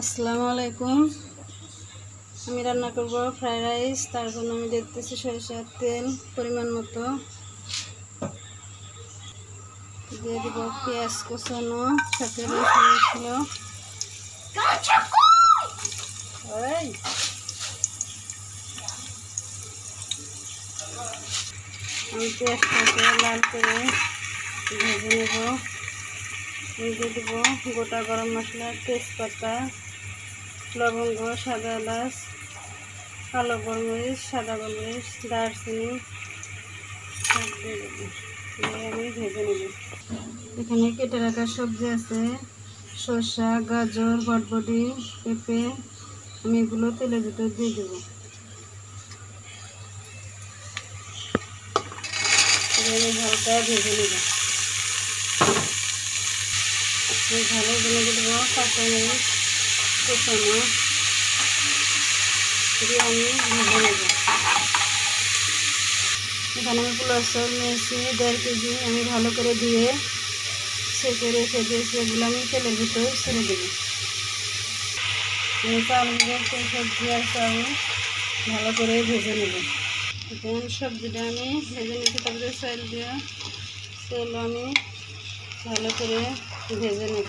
আসসালামু আলাইকুম। আমি রান্না করব ফ্রাইড রাইস, তার জন্য আমি দেখতেছি সরিষার তেল পরিমাণ মতো। দিয়ে দিব পেঁয়াজ কুচানো, সাথে আমি পেঁয়াজটাকে লাল করে ভেজে নেব। দিয়ে দেব গোটা গরম মশলা তেজপাতা। লবঙ্গ, সাদা এলাচ, কালো গোলমরিচ, সাদা গোলমরিচ, দারচিনি আমি ভেজে নেব। এখানে কেটে রাখা সবজি আছে, শসা, গাজর, বটবটি, পেঁপে, আমি এগুলো তেলের ভিতর দিয়ে দেবো। হালকা ভেজে নেব। ভালো ভেজে দেবো কাঁচামরিচ কোচানো দিয়ে আমি ভেজে নেব। এখানে আমি পোলাও দেড় কেজি, আমি ভালো করে ধুয়ে সেকে রেখে দিয়েছি এগুলো আমি তেলের ভিতর ছেড়ে দেবো। চাউলগুলো সেই সবজি আর চাউল ভালো করে ভেজে নেব। এখন সবজিটা আমি ভেজে নিতে তারপরে চাল দিয়ে তেল আমি ভালো করে ভেজে নেব।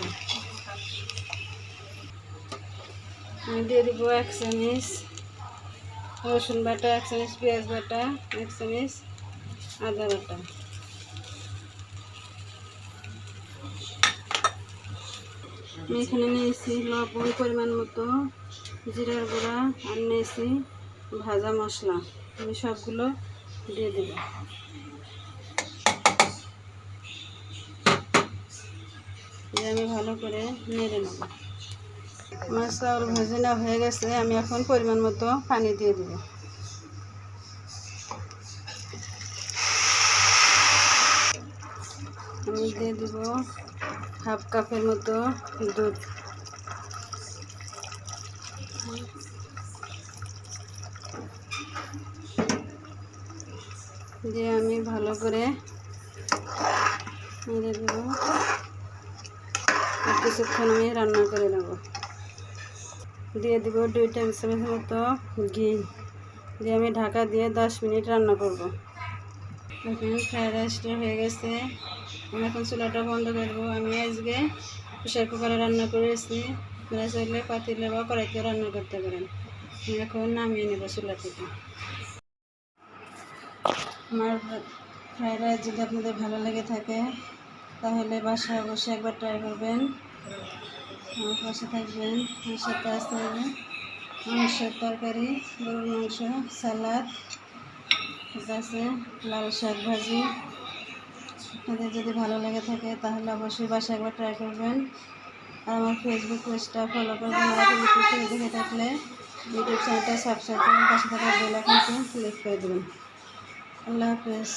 আমি দিয়ে দিব এক চামচ রসুন বাটা, এক চামচ পেঁয়াজ বাটা, এক চামচ আদা বাটা। আমি এখানে নিয়েছি লবণ পরিমাণ মতো, জিরার গুঁড়া, আর নিয়েছি ভাজা মশলা। আমি সবগুলো দিয়ে দেব। আমি ভালো করে নেড়ে নেব। আমার চাউল ভেজে নেওয়া হয়ে গেছে, আমি এখন পরিমাণ মতো পানি দিয়ে দেব। আমি দিয়ে দেব হাফ কাপের মতো দুধ। দিয়ে আমি ভালো করে মেরে দেব। কিছুক্ষণ আমি রান্না করে নেব। দিয়ে দিব দুই টেবিল চামচ মতো ঘি। দিয়ে আমি ঢাকা দিয়ে দশ মিনিট রান্না করব। এখন ফ্রাইড রাইসটা হয়ে গেছে। আমি এখন চুলাটা বন্ধ করব আমি আজকে প্রেশার কুকারে রান্না করেছি আপনারা চাইলে পাতিলে বা কড়াইতে রান্না করতে পারেন। এখন নামিয়ে নেব চুলা থেকে। আমার ফ্রাইড রাইস যদি আপনাদের ভালো লেগে থাকে, তাহলে বাসায় অবশ্যই একবার ট্রাই করবেন। আমার পাশে থাকবেন আমার সাথে আসতে হবে মাংসের তরকারি, গরুর মাংস, সালাদ আছে লাল শাক ভাজি। আপনাদের যদি ভালো লেগে থাকে তাহলে অবশ্যই বাসায় একবার ট্রাই করবেন। আর আমার ফেসবুক পেজটা ফলো করবেন। আর ইউটিউব দেখে থাকলে ইউটিউব চ্যানেলটা সাবস্ক্রাইব করবেন পাশে থাকা বেল আইকনটি ক্লিক করে দেবেন। আল্লাহ হাফেজ।